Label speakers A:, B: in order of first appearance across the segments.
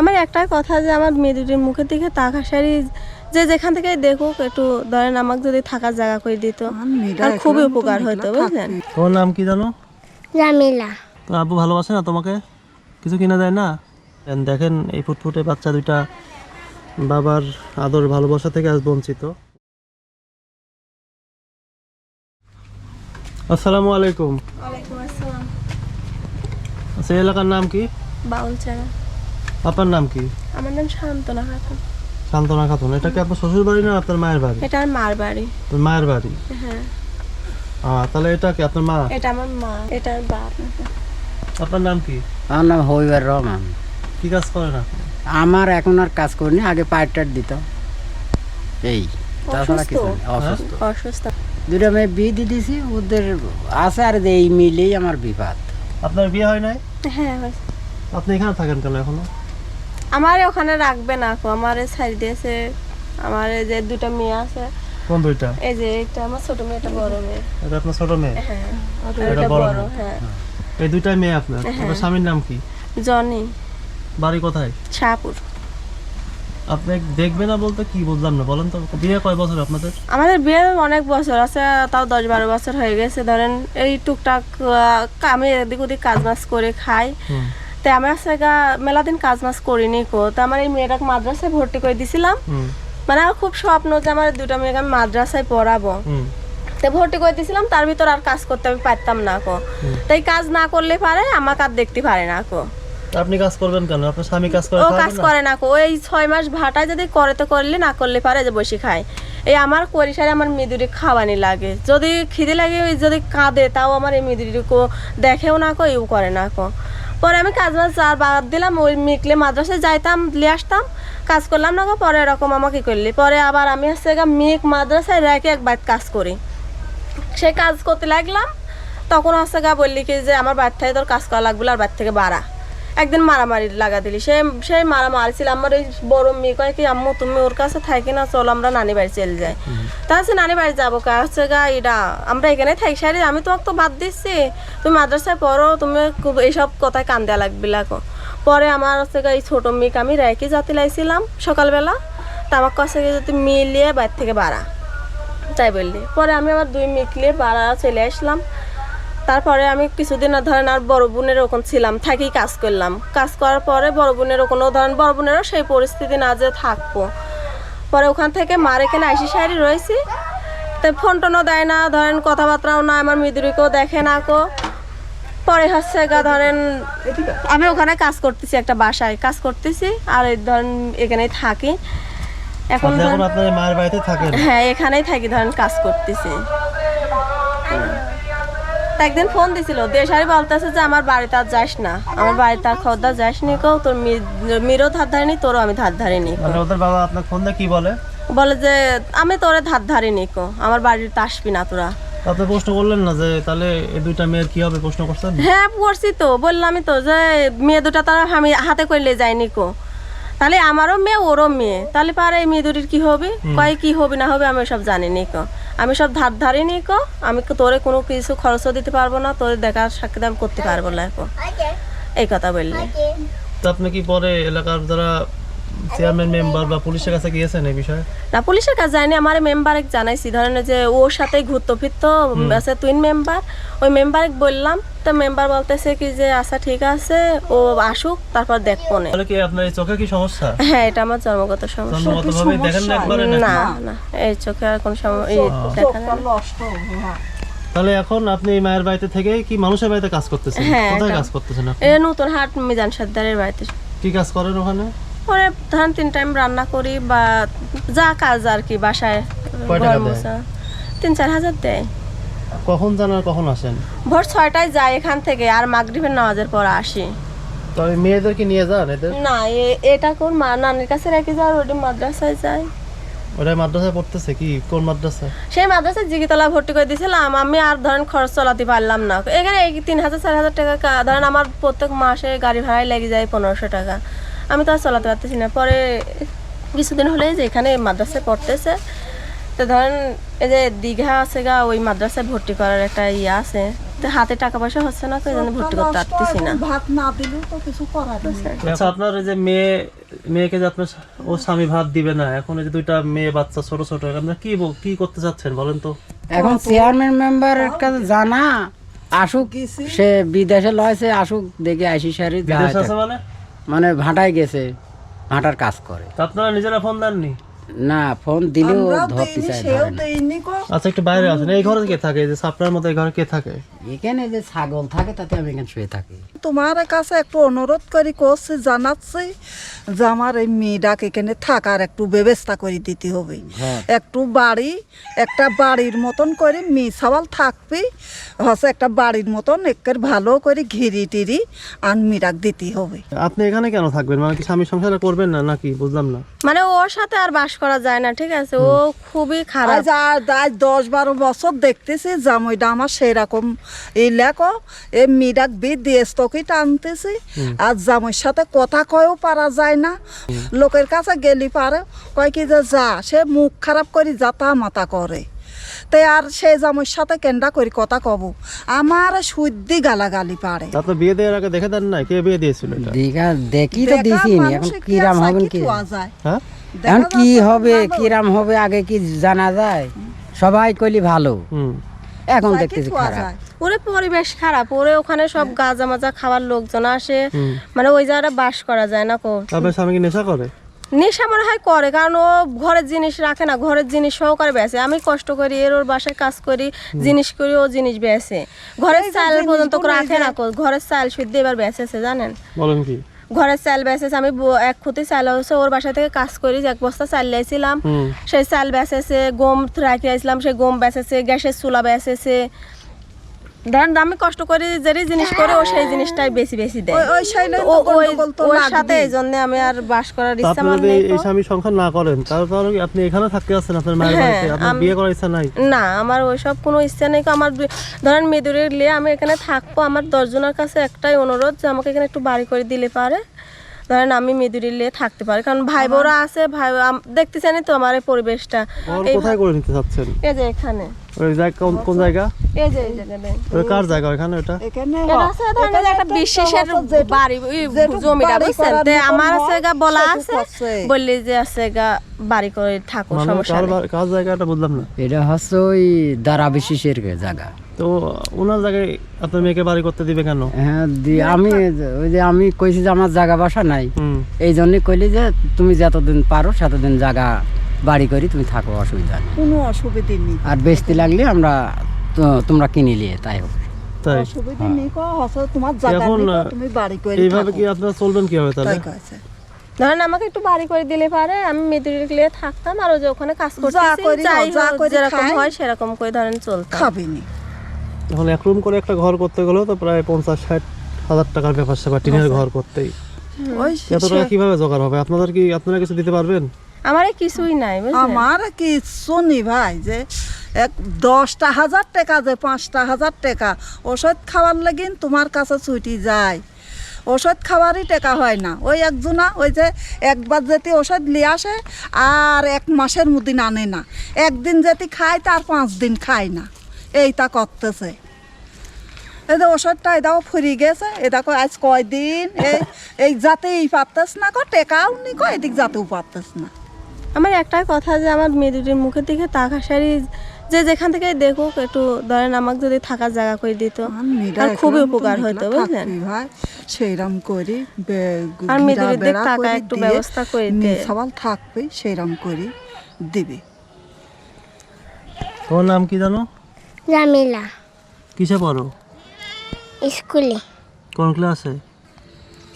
A: আমার একটাই কথা যে আমার মেয়ে দুটির মুখের দিকে তাকা শাড়ি যে যেখান থেকে দেখুক একটু ধরেন আমাকে যদি থাকার জায়গা করে দিত আর খুবই উপকার হতো বুঝলেন?
B: তোমার নাম কি জানো?
C: জামিলা
B: তো আব্বু ভালোবাসে না তোমাকে? কিছু কিনা দেয় না? দেখেন এই ফুটফুটে বাচ্চা দুইটা বাবার আদর ভালোবাসা থেকে আজ বঞ্চিত। আসসালামু আলাইকুম।
A: ওয়ালাইকুম আসসালাম।
B: আচ্ছা এই এলাকার নাম কি?
A: বাউল চারা
B: আপনার নাম কি?
A: আমার নাম শান্তনা খাতুন।
B: শান্তনা খাতুন। এটা কি আপনার শ্বশুর বাড়ি না আপনার মায়ের বাড়ি?
A: এটা আমার মার বাড়ি।
B: আপনার মায়ের বাড়ি?
A: হ্যাঁ।
B: আহ, তাহলে এটা কি আপনার মা?
A: এটা আমার মা এটা আমার বাপ।
B: আপনার নাম কি?
D: আমার নাম হবিবার রহমান।
B: কি কাজ করেন আপনি?
D: আমার এখন আর কাজ করিনি আগে পায়ের টাট দিত। এই তাছাড়া কিছু অসুস্থ।
A: অসুস্থ।
D: দুটা মেয়ে বিয়ে দিয়ে দিয়েছি ওদের আছে আর এই মিলেই আমার বিবাদ।
B: আপনার বিয়ে হয় নাই?
A: হ্যাঁ হয়েছে।
B: আপনি এখানে থাকেন কেন এখনও?
A: আমার ওখানে রাখবে না আপু আমার ছাড়ি দিয়েছে। আমার যে দুটো মেয়ে আছে।
B: কোন দুইটা?
A: এই যে এটা আমার ছোট মেয়ে এটা বড় মেয়ে।
B: এটা আপনার ছোট মেয়ে?
A: হ্যাঁ
B: এটা বড়
A: বড় হ্যাঁ।
B: এই দুইটাই মেয়ে আপনার? আপনার স্বামীর নাম কি?
A: জনি।
B: বাড়ি কোথায়?
A: শাহপুর।
B: আপনি দেখবে না বলতে কি বুঝলাম না বলেন তো। বিয়ে কয় বছর আপনাদের?
A: আমাদের বিয়ে অনেক বছর আছে তাও দশ বারো বছর হয়ে গেছে। ধরেন এই টুকটাক আমি এদিক ওদিক কাজ বাজ করে খাই।
B: হুম।
A: তো আমি আসলে কাজ মাস করিনি কো। তো আমার এই মেয়েটাকে মাদ্রাসায় ভর্তি করে দিছিলাম। মানে আমার খুব স্বপ্ন যে আমার দুটো মেয়েকে আমি মাদ্রাসায় পড়াবো। তো ভর্তি করে দিয়েছিলাম তার ভিতর আর কাজ করতে আমি পারতাম না কো। তাই কাজ না করলে পারে আমাকে আর দেখতে পারে না কো।
B: আপনি কাজ করবেন কেন? আপনার স্বামী কাজ করে
A: ও কাজ করে না কো। ওই ছয় মাস ভাটায় যদি করে তো করলে না করলে পারে যে বসে খায়। এই আমার পরিসারে আমার মেদুরি খাওয়ানি লাগে। যদি খিদে লাগে ওই যদি কাঁদে তাও আমার এই মেদুরি দেখেও না কো ইউ করে না কো। পরে আমি কাজ বাজ আর বাদ দিলাম, ওই মিকলে মাদ্রাসায় যাইতাম লিয়ে আসতাম, কাজ করলাম না পরে এরকম আমাকে করলি। পরে আবার আমি হচ্ছে মিক মাদ্রাসায় রেখে একবার কাজ করি। সে কাজ করতে লাগলাম, তখন হচ্ছে গা বললি কি যে, আমার বাড়ি থেকে তোর কাজ করা লাগবে আর বাড়ি থেকে বাড়া। একদিন মারামারি লাগা দিলি। সে সেই মারামারি ছিল আমার ওই বড় মেয়ে কয় কি আম্মু তুমি ওর কাছে থাকি না চলো আমরা নানি বাড়ি চলে যাই। তা হচ্ছে নানি বাড়ি যাব কা হচ্ছে গা এটা আমরা এখানে থাকি। সারি আমি তোমাকে তো বাদ দিচ্ছি তুমি মাদ্রাসায় পড়ো তুমি খুব এইসব কথায় কান দেওয়া লাগবে লাগো। পরে আমার হচ্ছে গা এই ছোটো মেয়েকে আমি রেখে যাতে লাইছিলাম সকালবেলা। তা আমার কাছে যদি মিলিয়ে বাড়ি থেকে বাড়া। তাই বললি। পরে আমি আমার দুই মিকলে পাড়া চলে আসলাম। তারপরে আমি কিছুদিন আর ধরেন আর বড় বোনের ওখানে ছিলাম থাকি কাজ করলাম। কাজ করার পরে বড় বোনের ওখানেও ধরেন বড় বোনেরও সেই পরিস্থিতি না যে থাকব। পরে ওখান থেকে মার এখানে আইসি সারি রয়েছি। তো ফোন টোনও দেয় না ধরেন কথাবার্তাও না আমার মৃদুরিকেও দেখে না কো। পরে হচ্ছে গা ধরেন আমি ওখানে কাজ করতেছি একটা বাসায় কাজ করতেছি আর এই ধরেন এখানেই থাকি। এখন
B: আপনি এখন
A: ধরেন-
B: আপনার মায়ের বাড়িতে থাকেন?
A: হ্যাঁ এখানেই থাকি ধরেন কাজ করতেছি। একদিন ফোন দিছিল দেশারি বলতেছে যে আমার বাড়িতে আর যাস না। আমার বাড়িতে আর খদ্দার যাস নি কো তোর মিরও ধার ধারিনি তোরও আমি ধার ধারিনি
B: মানে ওদের বাবা আপনার ফোন দিয়ে কি বলে?
A: বলে যে আমি তোরে ধার ধারিনি কো আমার বাড়িতে আসবি না তোরা।
B: আপনি প্রশ্ন করলেন না যে তাহলে এই দুইটা মেয়ের কি হবে প্রশ্ন করছেন?
A: হ্যাঁ করছি তো। বললামই তো যে মেয়ে দুটা তারা আমি হাতে করলে যাইনি কো। তাহলে আমারও মেয়ে ওরও মেয়ে। তাহলে পারে এই মেয়ে দুটির কি হবে? কয় কি হবে না হবে আমি সব জানি নি কো। আমি সব ধার ধারে নিয়ে কো। আমি তোরে কোনো কিছু খরচও দিতে পারব না তোরে দেখার সাক্ষী আমি করতে পারব না এখন। এই কথা বললে।
B: তো আপনি কি পরে এলাকার যারা চেয়ারম্যান মেম্বার বা পুলিশের কাছে গিয়েছেন এই বিষয়ে?
A: না পুলিশের কাছে যায়নি আমার মেম্বার জানাইছি। ধরেন যে ওর সাথে ঘুরতো ফিরতো আছে তুইন মেম্বার ওই মেম্বার বললাম তো মেম্বার বলতেছে কি যে আচ্ছা ঠিক আছে ও আসুক তারপর দেখব না।
B: তাহলে কি আপনার এই চোখে কি সমস্যা?
A: হ্যাঁ এটা আমার জন্মগত সমস্যা।
B: জন্মগতভাবে দেখেন না একবারে
A: না না এই চোখে আর কোনো এই দেখা না।
B: তাহলে এখন আপনি এই মায়ের বাড়িতে থেকে কি মানুষের বাড়িতে কাজ করতেছেন?
A: হ্যাঁ,
B: কোথায় কাজ করতেছেন আপনি?
A: নতুন হাট মিজান সর্দারের বাড়িতে।
B: কি কাজ করেন ওখানে?
A: পরে ধরেন তিন টাইম রান্না করি বা যা কাজ আর কি বাসায় ঘর মোছা। তিন চার হাজার দেয়।
B: কখন যান আর কখন আসেন?
A: ভোর ছয়টায় যাই এখান থেকে আর মাগরিবের নামাজের পর আসি।
B: তো আমি মেয়েদেরকে নিয়ে যান এদের?
A: না এটা কোন মা নানির কাছে রেখে যাওয়ার ওটি মাদ্রাসায় যাই।
B: ওরা মাদ্রাসায় পড়তেছে কি? কোন মাদ্রাসায়?
A: সেই মাদ্রাসায় জিগিতলা ভর্তি করে দিয়েছিলাম আমি আর ধরেন খরচ চালাতে পারলাম না। এখানে এই তিন হাজার চার হাজার টাকা ধরেন আমার প্রত্যেক মাসে গাড়ি ভাড়ায় লেগে যায় পনেরোশো টাকা। আমি তো আর চালাতে পারতেছি না। পরে কিছুদিন হলে যে এখানে মাদ্রাসায় পড়তেছে। তো ধরেন এই যে দীঘা আছে গা ওই মাদ্রাসায় ভর্তি করার একটা ইয়ে আছে। তো হাতে টাকা পয়সা হচ্ছে না তো এই জন্য ভর্তি করতে পারতেছি না।
C: ভাত না দিলেও তো কিছু করার নেই।
B: আচ্ছা। আপনার যে মেয়ে মেয়েকে যে আপনার ও স্বামী ভাত দিবে না এখন এই যে দুইটা মেয়ে বাচ্চা ছোট ছোট আপনারা কি কি করতে চাচ্ছেন বলেন তো?
D: এখন চেয়ারম্যান মেম্বারের কাছে জানা আসুক সে বিদেশে লয়ছে আসুক দেখে আইসি সারি
B: বিদেশ আছে মানে?
D: মানে ভাটায় গেছে ভাটার কাজ করে।
B: আপনারা নিজেরা ফোন দেননি?
D: না ফোন দিলেও ধরতে চায় ধরে না।
B: আচ্ছা একটু বাইরে আছেন এই ঘরে কে থাকে? যে আপনার মতো এই ঘরে কে থাকে?
D: এখানে যে ছাগল থাকে তাতে আমি এখানে শুয়ে থাকি।
C: তোমার কাছে একটু অনুরোধ করি করছি জানাচ্ছি যে আমার এই মেয়েটাকে এখানে থাকার একটু ব্যবস্থা করে দিতে হবে।
D: হ্যাঁ।
C: একটু বাড়ি একটা বাড়ির মতন করে মেয়ে সওয়াল থাকবি হচ্ছে একটা বাড়ির মতন একের ভালো করে ঘিরি টিরি আর মিরাক দিতে হবে।
B: আপনি এখানে কেন থাকবেন? মানে কি স্বামী সংসার করবেন না নাকি? বুঝলাম না।
A: মানে ওর সাথে আর বাস করা যায় না ঠিক আছে? ও খুবই খারাপ।
C: আজ দশ বারো বছর দেখতেছি জামাইটা আমার সেরকম এই লেখো এ মিরাক বি দেশ তোকে টানতেছি। আর জামাইয়ের সাথে কথা কয়েও পারা যায় না। লোকের কাছে গেলি পারে কয় কি যে যা সে মুখ খারাপ করে যাতা মাতা করে। তাই আর সে জামাইয়ের সাথে কেন্দ্রা করি কথা কব আমার শুদ্ধি গালাগালি পারে।
B: আপনার বিয়ে দেওয়ার আগে দেখে দেন না কে বিয়ে দিয়েছিল এটা?
D: দেখা দেখি তো দিছি নি, এখন কিরাম হবেন
C: কি
D: কি?
C: যায়?
B: হ্যাঁ?
D: এখন কি হবে কিরাম হবে আগে কি জানা যায়? সবাই কইলি ভালো। এখন দেখতেছি খারাপ?
A: ওরে পরিবেশ খারাপ ওরে ওখানে সব গাঁজা মাজা খাওয়ার লোকজন আসে। মানে ওই জায়গাটা বাস করা যায় না কো?
B: আপনার স্বামী কি নেশা করে?
A: নেশা মনে হয় করে কারণ ও ঘরের জিনিস রাখে না ঘরের জিনিস সহকারে বেছে আমি কষ্ট করি এর ওর বাসায় কাজ করি জিনিস করি ও জিনিস বেছে ঘরের চাল পর্যন্ত রাখে না কো? ঘরের চাল শুদ্ধ এবার বেঁচেছে জানেন?
B: বলেন কি?
A: ঘরের চাল বেসেছে আমি এক খুঁতি চাল হয়েছে ওর বাসা থেকে কাজ করি এক বস্তা চাল লাইছিলাম সেই চাল বেসেছে গম রাখি আসলাম সেই গম বেসেছে গ্যাসের চুলা বেচেছে ধরেন আমি কষ্ট করে যেই জিনিস করে ও সেই জিনিসটাই বেশি বেশি দেয়।
C: ওই- ওই সাইলে
A: ও ওই
C: গন্ডগোল
A: ওর সাথে এই জন্য আমি আর বাস করার ইচ্ছা আমার
B: যদি
A: নেই
B: এই স্বামী সংসার না করেন তাহলে তাহলে কি আপনি এখানে থাকতে আছেন আপনার মায়ের
A: হ্যাঁ,
B: বাড়িতে আপনার বিয়ে করার ইচ্ছা নাই?
A: না আমার ওইসব কোনো ইচ্ছা নেই কো। আমার ধরেন মেদুরে নিয়ে আমি এখানে থাকব আমার দশজনের কাছে একটাই অনুরোধ যে আমাকে এখানে একটু বাড়ি করে দিলে পারে। ধরেন আমি মেদুরি নিয়ে থাকতে পারি কারণ ভাই বোরা আছে ভাই আম- দেখতেছেনই তো আমার এই পরিবেশটা। এই
B: কোথায় করে নিতে চাচ্ছেন?
A: এই যে এখানে।
B: ওই জায়গা কোন কোন জায়গা?
A: এই যে এই জায়গাটা
B: কার জায়গা?
C: এখানে
A: এটা
C: এখানে একটা
A: বাড়ি জমিটা বুঝছেন? তে আমার আছে গা বলা আছে
C: আছে।
A: বললি যে আছে গা বাড়ি করে থাকো সমস্যা নেই।
B: কার জায়গাটা বুঝলাম না।
D: এটা হচ্ছে ওই বিশেষের জায়গা।
B: তো ওনার জায়গায় আপনার মেয়েকে বাড়ি করতে দিবে কেন?
D: হ্যাঁ আমি ওই যে আমি কইছি যে আমার জায়গা বাসা নাই। এই জন্যই কইলি যে তুমি যতদিন পারো ততদিন জায়গা বাড়ি করি তুমি থাকো অসুবিধা নেই।
C: কোনো অসুবিধে নেই।
D: আর বেচতে লাগলে আমরা তো- তোমরা কিনে নিয়ে তাই হোক।
B: তাই
C: অসুবিধে নেই কো হচ্ছে তোমার জায়গা তুমি বাড়ি করে
B: এইভাবে কি আপনারা চলবেন কীভাবে তাহলে?
A: ধরেন আমাকে একটু বাড়ি করে দিলে পারে আমি মেদুরি নিয়ে থাকতাম আর যে ওখানে কাজ যেরকম হয় সেরকম করে ধরেন চলতাম।
C: খাবি নি।
B: এখন এক রুম করে একটা ঘর করতে গেলেও তো প্রায় পঞ্চাশ ষাট হাজার টাকার ব্যাপার স্যাপার টিনের ঘর করতেই। এত টাকা কীভাবে জোগাড় হবে? আপনাদের কি আপনারা কিছু দিতে পারবেন?
A: আমার কিছুই নাই
C: আমার কিচ্ছু নি ভাই, যে এক দশটা হাজার টাকা, যে পাঁচটা হাজার টাকা, ওষুধ খাওয়ার লাগিন তোমার কাছে ছুটি যায়। ওষুধ খাওয়ারই টাকা হয় না। ওই একজনা, ওই যে একবার যেতে ওষুধ নিয়ে আসে, আর এক মাসের মধ্যে আনে না। একদিন যেতে খায়, তার পাঁচ দিন খায় না। এইটা করতেছে। এই যে ওষুধটা এটাও ফুরি গেছে। এটা কয়, আজ কয়দিন? এই এই যাতেই পারতেস না কো, টেকাও নি কো, এদিক যাতেও পারতেস না।
A: আমার একটাই কথা যে আমার মেদুরির মুখের দিকে তাকা শাড়ি যে যেখান থেকে দেখুক একটু ধরেন আমাকে যদি থাকার জায়গা করে দিত আর খুবই উপকার হতো বুঝলেন?
C: ভাই সেইরাম করি
A: আর
C: ঘিরা
A: মেয়েদের দিক
C: বেড়া
A: টাকা
C: করে
A: একটু ব্যবস্থা করে দে।
C: সবাল থাকবে সেইরাম করি দিবে।
B: তোমার নাম কি জানো?
E: জামিলা
B: কিসে পড়ো?
E: স্কুলে।
B: কোন ক্লাসে?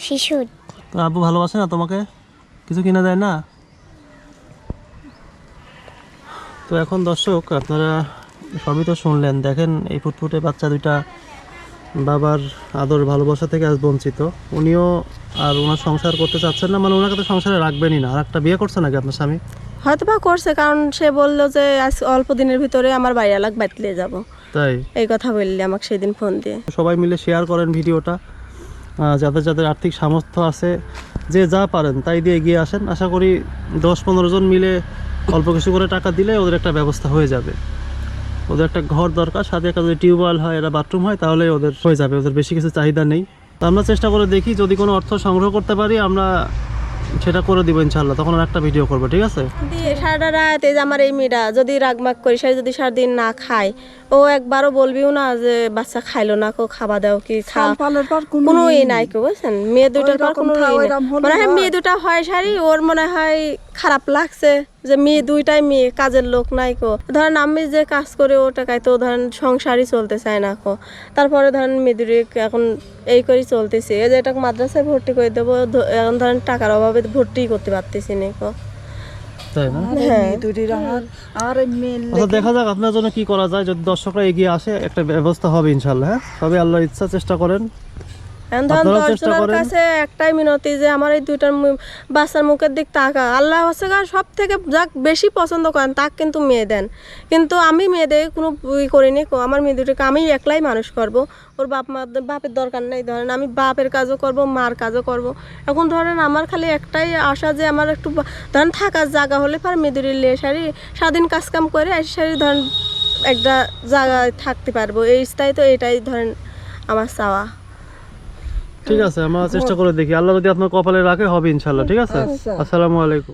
E: শিশু
B: তো আব্বু ভালোবাসে না তোমাকে? কিছু কিনা দেয় না? তো এখন দর্শক আপনারা সবই তো শুনলেন। দেখেন এই ফুটফুটে বাচ্চা দুইটা বাবার আদর ভালোবাসা থেকে আজ বঞ্চিত। উনিও আর ওনার সংসার করতে চাচ্ছেন না মানে ওনাকে তো সংসারে রাখবেনই না। আর একটা বিয়ে করছে নাকি আপনার স্বামী?
A: হয়তো বা করছে কারণ সে বলল যে আজ অল্প দিনের ভিতরে আমার বাড়ি এলাক বাতলে যাব।
B: তাই?
A: এই কথা বললে আমাকে সেদিন ফোন দিয়ে।
B: সবাই মিলে শেয়ার করেন ভিডিওটা। যাদের যাদের আর্থিক সামর্থ্য আছে যে যা পারেন তাই দিয়ে এগিয়ে আসেন। আশা করি দশ পনেরো জন মিলে অল্প কিছু করে টাকা দিলে ওদের একটা ব্যবস্থা হয়ে যাবে। ওদের একটা ঘর দরকার, সাথে একটা যদি টিউবওয়েল হয় এটা বাথরুম হয়, তাহলে ওদের হয়ে যাবে, ওদের বেশি কিছু চাহিদা নেই। তো আমরা চেষ্টা করে দেখি, যদি কোনো অর্থ সংগ্রহ করতে পারি, আমরা সেটা করে দিব ইনশাল্লাহ তখন একটা ভিডিও করব, ঠিক আছে?
A: সারাটা রাত এই যে আমার এই মেয়েটা, যদি রাগমাগ করি, সে যদি সারাদিন না খায় ও একবারও বলবিও না যে বাচ্চা খাইলো না কো খাওয়া দাও কি
C: কোনো
A: ই নাই কেউ বুঝছেন? মেয়ে দুটার পর কোনো হয়
C: হয়।
A: মেয়ে দুটা হয় সারি ওর মনে হয় খারাপ লাগছে যে মেয়ে দুইটাই মেয়ে কাজের লোক নাই কো। ধরেন আমি যে কাজ করে ও টাকায় তো ধরেন সংসারই চলতে চায় না কো। তারপরে ধরেন মেয়েদুরি এখন এই করে চলতেছে। এই যে এটা মাদ্রাসায় ভর্তি করে দেবো এখন ধরেন টাকার অভাবে ভর্তি করতে পারতেছি না কো।
B: তাই না?
C: আর এই
B: আচ্ছা দেখা যাক আপনার জন্য কি করা যায়। যদি দর্শকরা এগিয়ে আসে একটা ব্যবস্থা হবে ইনশাল্লাহ হ্যাঁ? সবাই আল্লাহর ইচ্ছা চেষ্টা করেন।
A: এখন। কাছে একটাই মিনতি যে আমার এই দুইটার বাচ্চার মুখের দিক তাকা। আল্লাহ হচ্ছে সব থেকে যাক বেশি পছন্দ করেন তাক কিন্তু মেয়ে দেন। কিন্তু আমি মেয়েদের কোনো ই করিনি আমার মেয়ে দুটোকে আমি একলাই মানুষ করব। ওর বাপ মা বাপের দরকার নেই ধরেন আমি বাপের কাজও করব মার কাজও করব। এখন ধরেন আমার খালি একটাই আশা যে আমার একটু ধরেন থাকার জায়গা হলে পর মেয়েদের লে সারি স্বাধীন কাজ কাম করে এসে সারি ধরেন একটা জায়গায় থাকতে পারব। এই স্থায়ী তো এটাই ধরেন আমার চাওয়া।
B: ঠিক আছে আমরা চেষ্টা করে দেখি। আল্লাহ যদি আপনার কপালে রাখে হবে ইনশাল্লাহ ঠিক আছে?
C: আচ্ছা।
B: আসসালামু আলাইকুম।